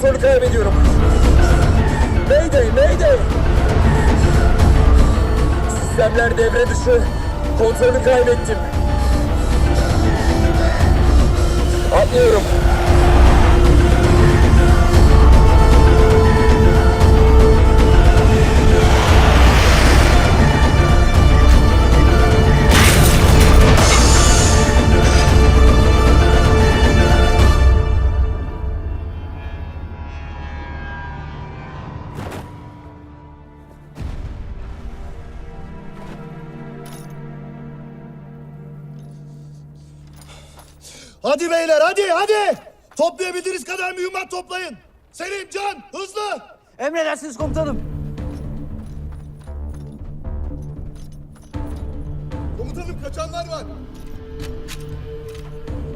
kontrolü kaybediyorum. Mayday, mayday! Sistemler devre dışı. Kontrolü kaybettim. Atlıyorum. Hadi beyler hadi hadi. Toplayabildiğiniz kadar mühimmat toplayın. Selim, Can hızlı. Emredersiniz komutanım. Komutanım kaçanlar var.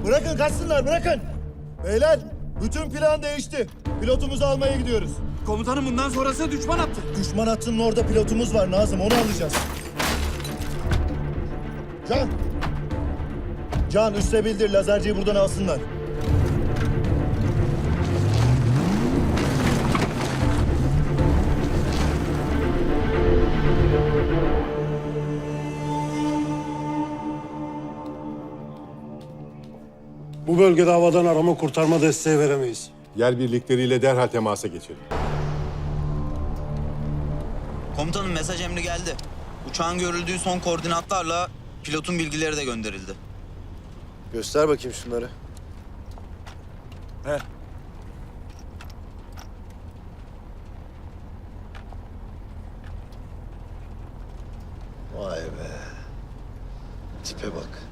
Bırakın kaçsınlar bırakın. Beyler bütün plan değişti. Pilotumuzu almaya gidiyoruz. Komutanım bundan sonrası düşman attı. Düşman hattının orada pilotumuz var Nazım onu alacağız. Can. Can üste bildir lazerciyi buradan alsınlar. Bu bölgede havadan arama kurtarma desteği veremeyiz. Yer birlikleriyle derhal temasa geçelim. Komutanım mesaj emri geldi. Uçağın görüldüğü son koordinatlarla pilotun bilgileri de gönderildi. Göster bakayım şunları. Vay be. Tipe bak.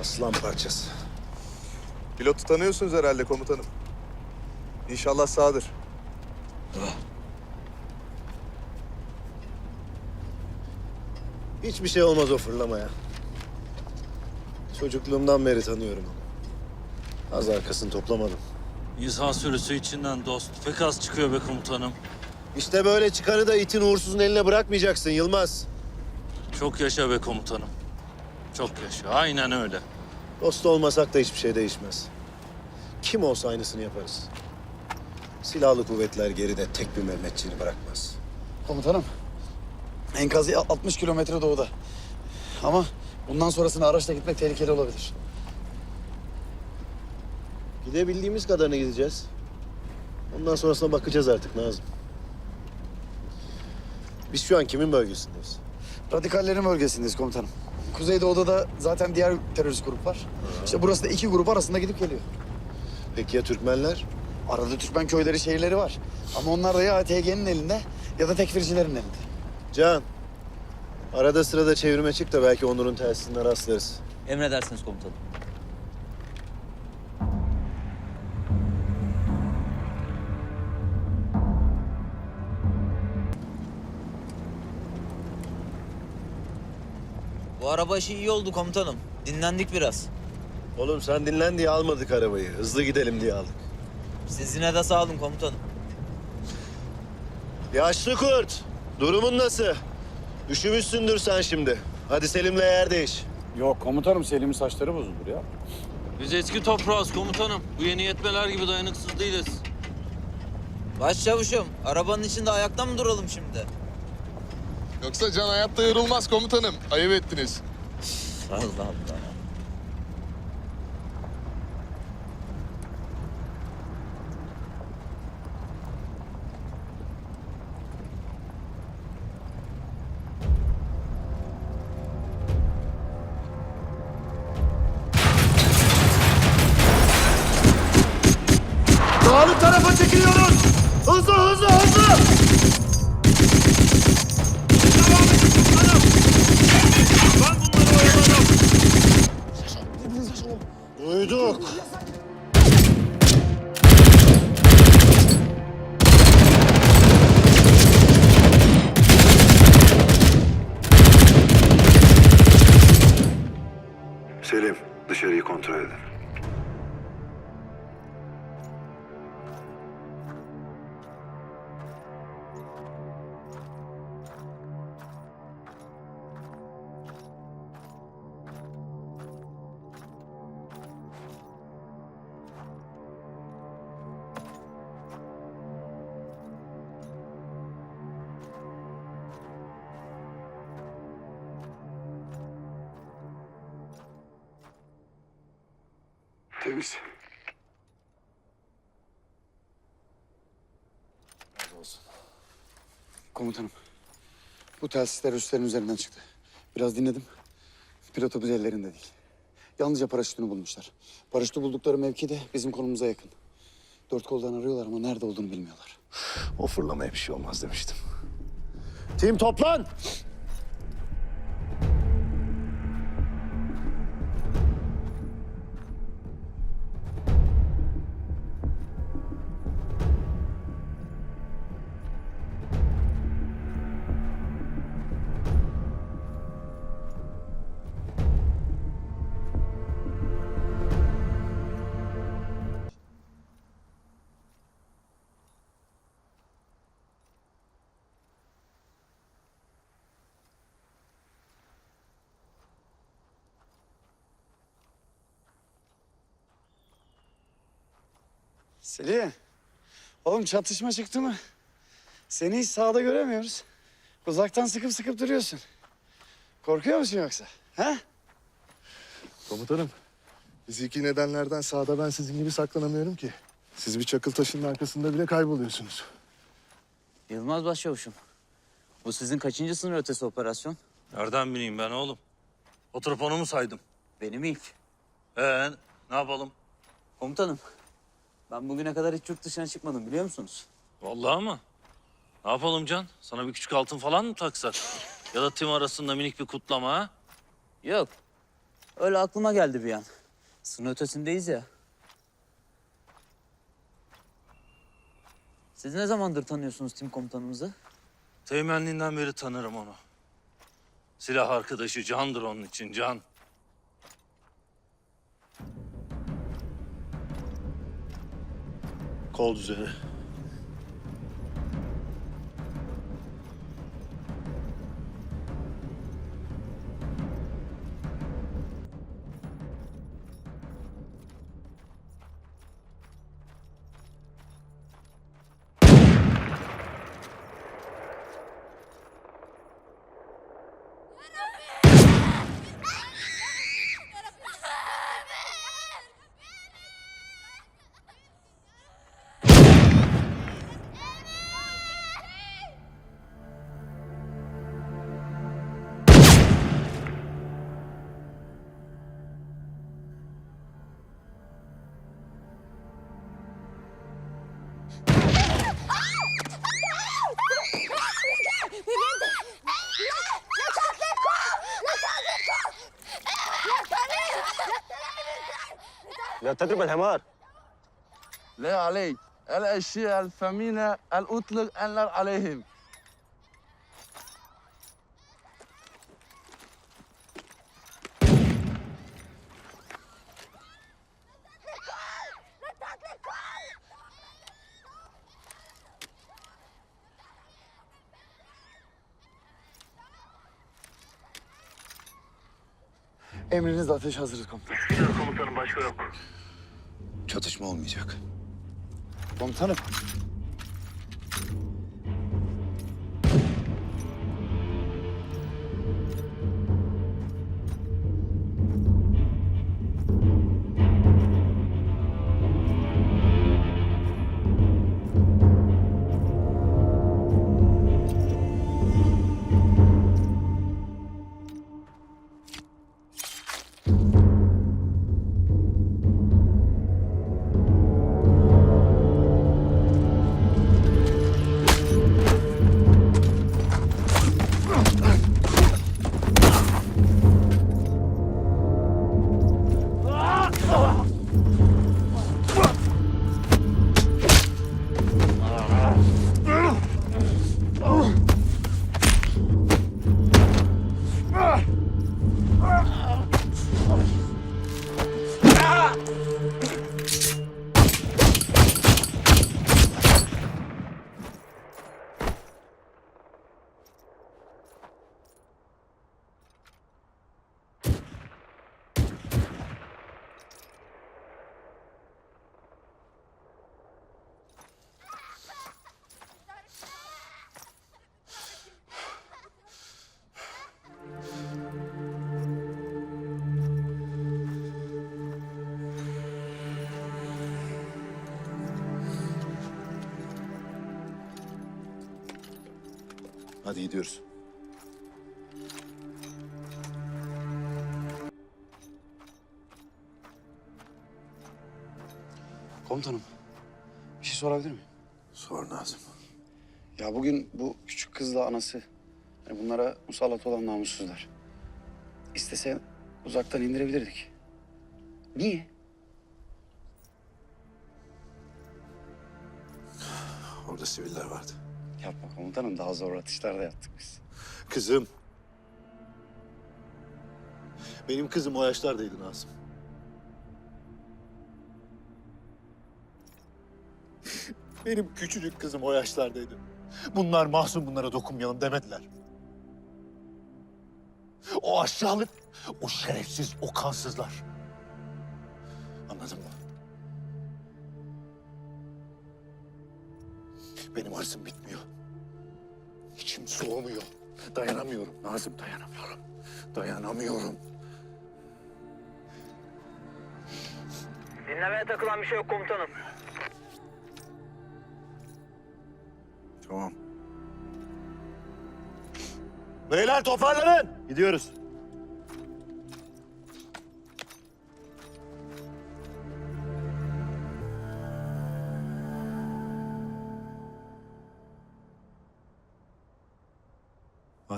Aslan parçası. Pilotu tanıyorsunuz herhalde komutanım. İnşallah sağdır. Hiçbir şey olmaz o fırlamaya. Çocukluğumdan beri tanıyorum onu. Az arkasını toplamadım. İnsan sürüsü içinden dost. Pek az çıkıyor be komutanım. İşte böyle çıkanı da itin uğursuzun eline bırakmayacaksın Yılmaz. Çok yaşa be komutanım. Çok yaşa. Aynen öyle. Dost olmasak da hiçbir şey değişmez. Kim olsa aynısını yaparız. Silahlı kuvvetler geride tek bir Mehmetçiğini bırakmaz. Komutanım. Enkazı 60 kilometre doğuda. Ama bundan sonrasını araçla gitmek tehlikeli olabilir. Gidebildiğimiz kadarına gideceğiz. Ondan sonrasına bakacağız artık Nazım. Biz şu an kimin bölgesindeyiz? Radikallerin bölgesindeyiz komutanım. Kuzeydoğu'da da zaten diğer terörist grup var. İşte burası da iki grup arasında gidip geliyor. Peki ya Türkmenler? Arada Türkmen köyleri, şehirleri var. Ama onlar da ya ATG'nin elinde ya da tekfircilerin elinde. Can, arada sırada çevirme çık da belki Onur'un telsizine rastlarız. Emredersiniz komutanım. Bu araba işi iyi oldu komutanım. Dinlendik biraz. Oğlum sen dinlen diye almadık arabayı. Hızlı gidelim diye aldık. Siz yine de sağ olun komutanım. Yaşlı kurt, durumun nasıl? Üşümüşsündür sen şimdi. Hadi Selim'le yer değiş. Yok komutanım Selim'in saçları bozulur ya. Biz eski toprağız komutanım. Bu yeni yetmeler gibi dayanıksız değiliz. Başçavuşum, arabanın içinde ayakta mı duralım şimdi? Yoksa can hayatta yorulmaz komutanım. Ayıp ettiniz. Allah Allah. Dağlık tarafa çekiliyoruz. Hızlı hızlı hızlı. Duyduk. Temiz. Komutanım. Bu telsizler üstlerin üzerinden çıktı. Biraz dinledim. Pilotumuz ellerinde değil. Yalnızca paraşütünü bulmuşlar. Paraşütü buldukları mevki de bizim konumuza yakın. Dört koldan arıyorlar ama nerede olduğunu bilmiyorlar. O fırlamaya bir şey olmaz demiştim. Tim toplan! Selim. Oğlum çatışma çıktı mı? Seni hiç sahada göremiyoruz. Uzaktan sıkıp sıkıp duruyorsun. Korkuyor musun yoksa? Ha? Komutanım, fiziki nedenlerden sahada ben sizin gibi saklanamıyorum ki. Siz bir çakıl taşının arkasında bile kayboluyorsunuz. Yılmaz Başçavuşum. Bu sizin kaçıncı sınır ötesi operasyon? Nereden bileyim ben oğlum? Oturup onu mu saydım? Benim ilk. Ee, ne yapalım? Komutanım, ben bugüne kadar hiç yurt dışına çıkmadım biliyor musunuz? Vallahi mı? Ne yapalım Can? Sana bir küçük altın falan mı taksak? Ya da tim arasında minik bir kutlama ha? Yok. Öyle aklıma geldi bir an. Sınır ötesindeyiz ya. Siz ne zamandır tanıyorsunuz tim komutanımızı? Teğmenliğinden beri tanırım onu. Silah arkadaşı candır onun için can. Kol düzeni. لا تضرب الحمار لا عليك الأشياء الثمينة الأطلق النار عليهم Emrinizle ateş hazırız komutanım. Komutanım başka yok. Çatışma olmayacak. Komutanım. Hadi gidiyoruz. Komutanım, bir şey sorabilir miyim? Sor Nazım. Ya bugün bu küçük kızla anası, hani bunlara musallat olan namussuzlar. İstese uzaktan indirebilirdik. Niye? Orada siviller vardı. Yapma komutanım, daha zor atışlarda yattık biz. Kızım. Benim kızım o yaşlardaydı Nazım. Benim küçücük kızım o yaşlardaydı. Bunlar masum bunlara dokunmayalım demediler. O aşağılık, o şerefsiz, o kansızlar. Anladın mı? Benim hırsım bitmiyor. Soğumuyor. Dayanamıyorum Nazım, dayanamıyorum. Dayanamıyorum. Dinlemeye takılan bir şey yok komutanım. Tamam. Beyler toparlanın. Gidiyoruz.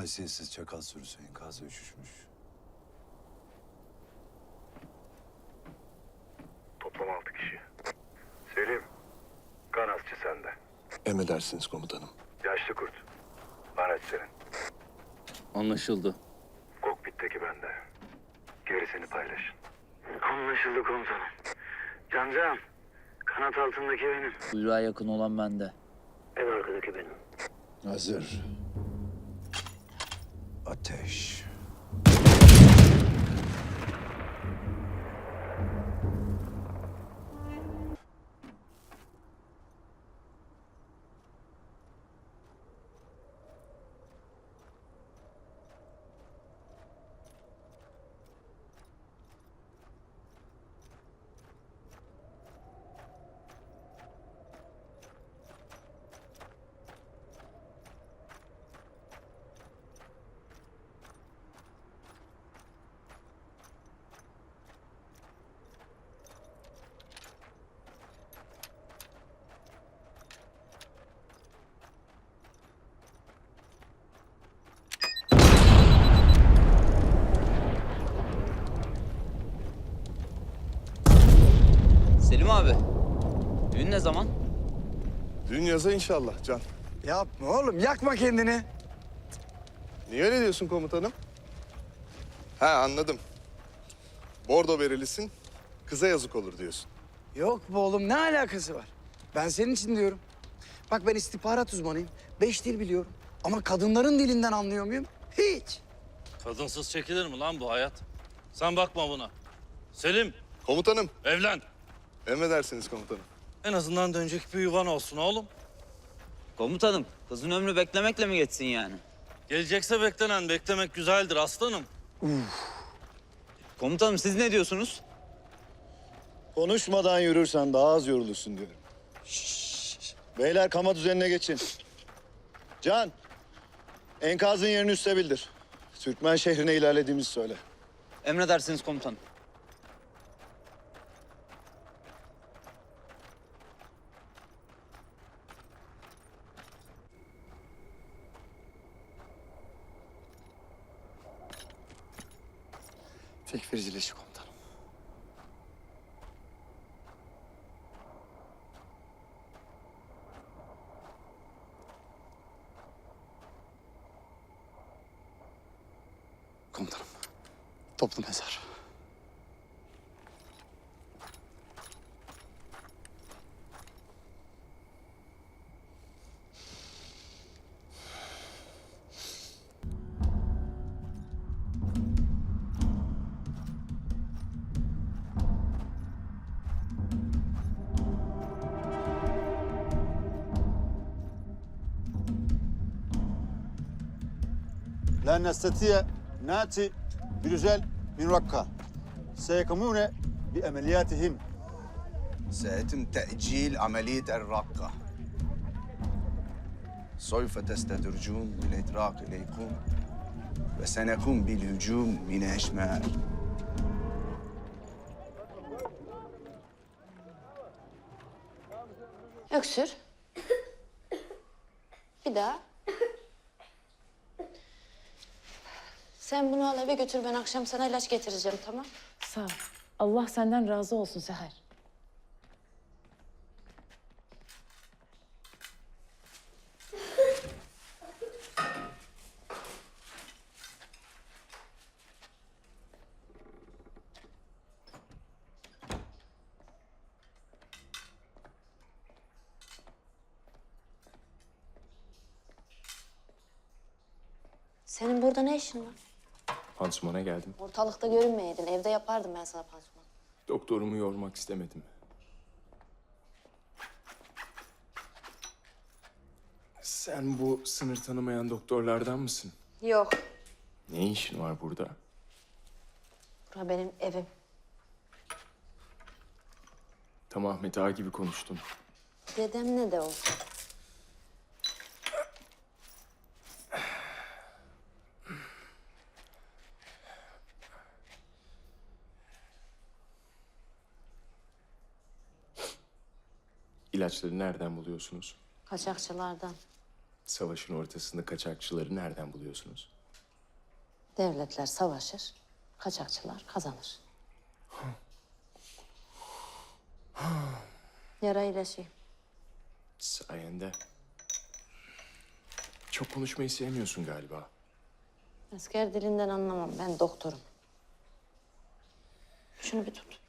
Haysiyetsiz çakal sürüsü enkazı üşüşmüş. Toplam altı kişi. Selim, kanatçı sende. Emredersiniz komutanım. Yaşlı kurt. Araç senin. Anlaşıldı. Kokpitteki bende. Gerisini paylaşın. Anlaşıldı komutanım. Cancan, kanat altındaki benim. Kuyruğa yakın olan bende. En arkadaki benim. Hazır. Ateş. Selim abi, düğün ne zaman? Dün yaza inşallah Can. Yapma oğlum, yakma kendini. Niye öyle diyorsun komutanım? Ha anladım. Bordo verilisin, kıza yazık olur diyorsun. Yok be oğlum, ne alakası var? Ben senin için diyorum. Bak ben istihbarat uzmanıyım. Beş dil biliyorum. Ama kadınların dilinden anlıyor muyum? Hiç. Kadınsız çekilir mi lan bu hayat? Sen bakma buna. Selim, Komutanım, evlen. emredersiniz komutanım. En azından dönecek bir yuvan olsun oğlum. Komutanım, kızın ömrü beklemekle mi geçsin yani? Gelecekse beklenen, beklemek güzeldir aslanım. Komutanım siz ne diyorsunuz? Konuşmadan yürürsen daha az yorulursun diyorum. Beyler kama düzenine geçin. Can, enkazın yerini üste bildir. Türkmen şehrine ilerlediğimizi söyle. Emredersiniz komutanım. Tekfircileşi komutanım. Komutanım, toplu mezar. لا نستطيع ناتي برجال من رقة سيقومون بأملياتهم سيتم تأجيل عملية الرقة سوف تستدرجون بالإطراق إليكم وسنقوم بالهجوم من الشمال Öksür. Bir daha. Sen bunu al eve götür ben akşam sana ilaç getireceğim tamam? Sağ ol. Allah senden razı olsun Seher. Senin burada ne işin var? Pansumana geldim. Ortalıkta görünmeyeydin. Evde yapardım ben sana pansuman. Doktorumu yormak istemedim. Sen bu sınır tanımayan doktorlardan mısın? Yok. Ne işin var burada? Bura benim evim. Tam Ahmet Ağa gibi konuştun. Dedem ne de olsa. İlaçları nereden buluyorsunuz? Kaçakçılardan. Savaşın ortasında kaçakçıları nereden buluyorsunuz? Devletler savaşır. Kaçakçılar kazanır. Yara iyileşiyor. Sayende. Çok konuşmayı sevmiyorsun galiba. Asker dilinden anlamam. Ben doktorum. Şunu bir tut.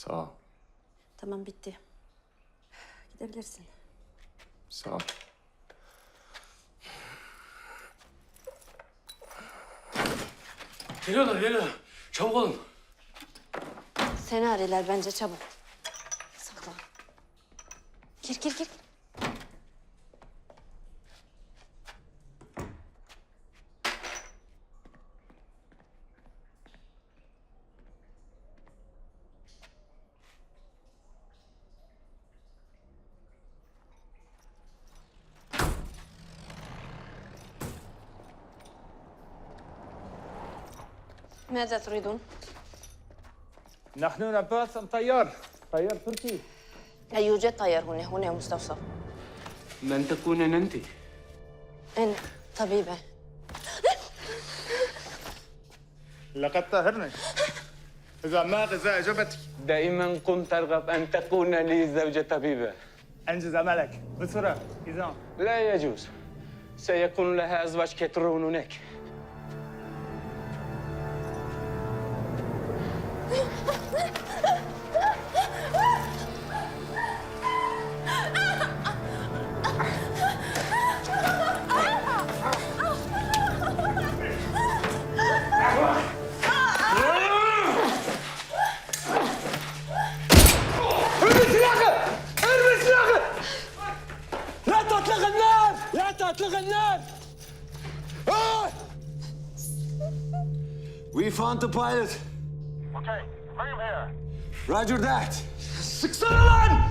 Sağ ol. Tamam bitti. Gidebilirsin. Sağ ol. Geliyorlar geliyorlar. Çabuk olun. Seni arıyorlar bence çabuk. Saklan. Gir gir gir. ماذا تريدون؟ نحن نبحث عن طيار طيار تركي. لا يوجد طيار هنا؟ هنا مستوصف من تكونين أنت؟ أنا طبيبة. لقد طهرنا إذا مات إذا أجبتك دائما كنت أرغب أن تكون لي زوجة طبيبة. أنجز عملك. بسرعة إذا. لا يجوز. سيكون لها أزواج كثيرون هناك. لا تطلق النار We found the pilot. Okay, bring him here. Roger that. sıksana lan!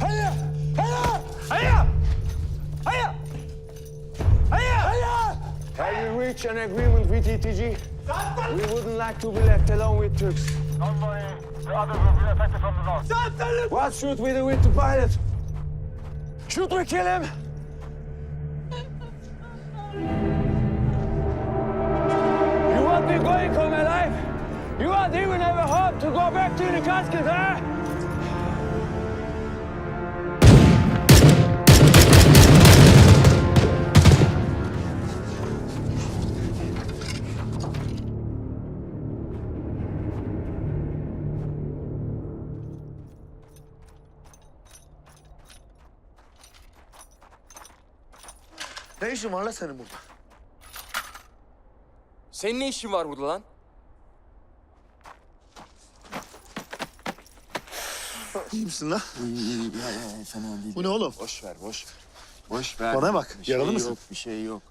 Hayır! Hayır! Hayır! Hayır! Hayır! Hayır! Have you reached an agreement with ETG? We wouldn't like to be left alone with Turks. Don't worry, the others will be affected from the north. Zaten What should we do with the pilot? Should we kill him? You want me going home alive? You won't even have a hope to go back to the casket, huh? İşin var lan senin burada? Senin ne işin var burada lan? İyi misin lan? Ya ya fena değil. Bu ne oğlum? Boş ver boş ver. Boş ver. Bana bak, Bir şey yaralı yok, mısın? Bir şey yok.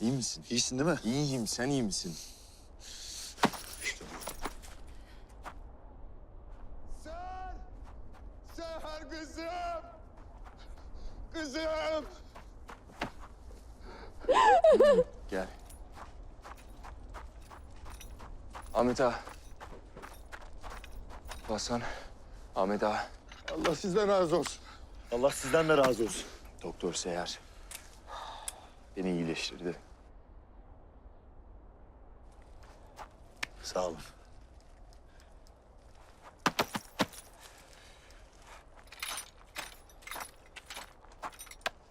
İyi misin? İyisin değil mi? İyiyim, sen iyi misin? Seher! Seher kızım! Kızım! Gel. Ahmet ağa. Basan. Ahmet ağa. Allah sizden razı olsun. Allah sizden de razı olsun. Doktor Seher. Beni iyileştirdi. Sağ olun.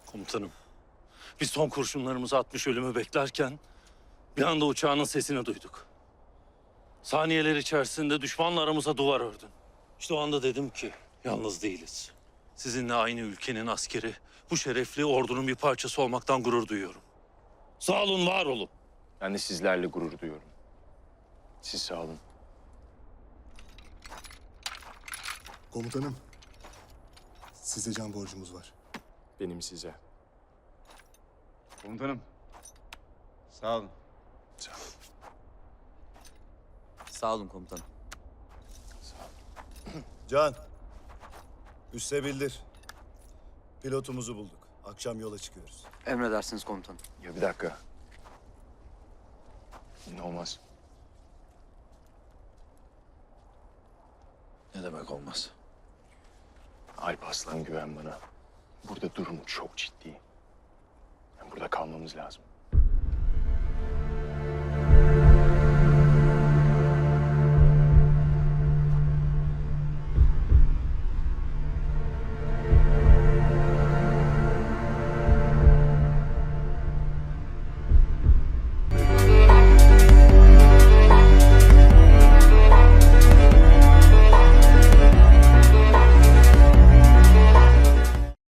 Komutanım, biz son kurşunlarımızı atmış ölümü beklerken bir anda uçağının sesini duyduk. Saniyeler içerisinde düşmanla aramıza duvar ördün. İşte o anda dedim ki yalnız değiliz. Sizinle aynı ülkenin askeri, bu şerefli ordunun bir parçası olmaktan gurur duyuyorum. Sağ olun, var olun. Ben de sizlerle gurur duyuyorum. Siz sağ olun. Komutanım, size can borcumuz var. Benim size. Komutanım. Sağ olun. Sağ olun komutanım. Can, üste bildir. Pilotumuzu bulduk. Akşam yola çıkıyoruz. Emredersiniz komutanım. Ya bir dakika. Ne olmaz. Ne demek olmaz? Alp Aslan güven bana. Burada durum çok ciddi. Burada kalmamız lazım.